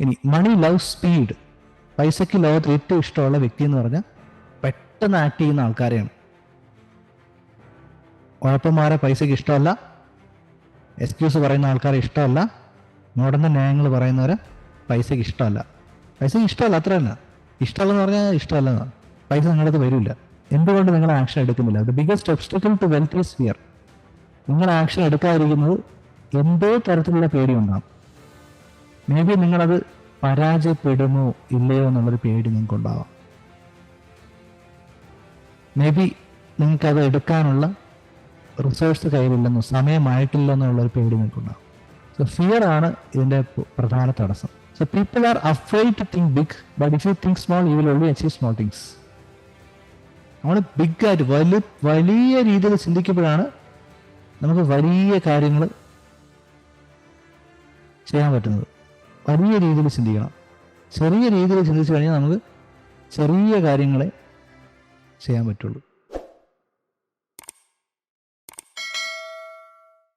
ഇനി മണി love speed പൈസയ്ക്ക് ലോകത്തിൽ ഏറ്റവും ഇഷ്ടമുള്ള വ്യക്തി എന്ന് പറഞ്ഞാൽ പെട്ടെന്ന് ആക്ട് ചെയ്യുന്ന ആൾക്കാരെയാണ്. ഉഴപ്പന്മാരെ പൈസയ്ക്ക് ഇഷ്ടമല്ല എക്സ്ക്യൂസ് പറയുന്ന ആൾക്കാരെ ഇഷ്ടമല്ല നോടന്ന ന്യായങ്ങൾ പറയുന്നവരെ പൈസയ്ക്ക് ഇഷ്ടമല്ല. പൈസയ്ക്ക് ഇഷ്ടമല്ല അത്ര തന്നെ. ഇഷ്ടമല്ലെന്ന് പറഞ്ഞാൽ ഇഷ്ടമല്ല. പൈസ നിങ്ങളുടെ അടുത്ത് വരില്ല. എന്തുകൊണ്ട് നിങ്ങൾ ആക്ഷൻ എടുക്കുന്നില്ല? The biggest obstacle to wealth fear നിങ്ങൾ ആക്ഷൻ എടുക്കാതിരിക്കുന്നത് എന്തോ തരത്തിലുള്ള പേടിയുണ്ടാകും മേ ബി നിങ്ങളത് പരാജയപ്പെടുമോ ഇല്ലയോ എന്നുള്ളൊരു പേടി നിങ്ങൾക്ക് ഉണ്ടാവാം മേ ബി നിങ്ങൾക്കത് എടുക്കാനുള്ള റിസോഴ്സ് കയ്യിലില്ലെന്നോ സമയമായിട്ടില്ലെന്നോ ഉള്ളൊരു പേടി നിങ്ങൾക്കുണ്ടാവും. സോ ഫിയർ ആണ് ഇതിന്റെ പ- പ്രധാന തടസ്സം. So people are afraid to think big but if you think small you will only achieve small things നമ്മൾ ബിഗ് ആയിട്ട് വലിയ വലിയ രീതിയിൽ ചിന്തിക്കുമ്പോഴാണ് നമുക്ക് വലിയ കാര്യങ്ങൾ ചെയ്യാൻ പറ്റുന്നത്. വലിയ രീതിയിൽ ചിന്തിക്കണം. ചെറിയ രീതിയിൽ ചിന്തിച്ചു കഴിഞ്ഞാൽ നമുക്ക് ചെറിയ കാര്യങ്ങളെ ചെയ്യാൻ പറ്റുള്ളൂ.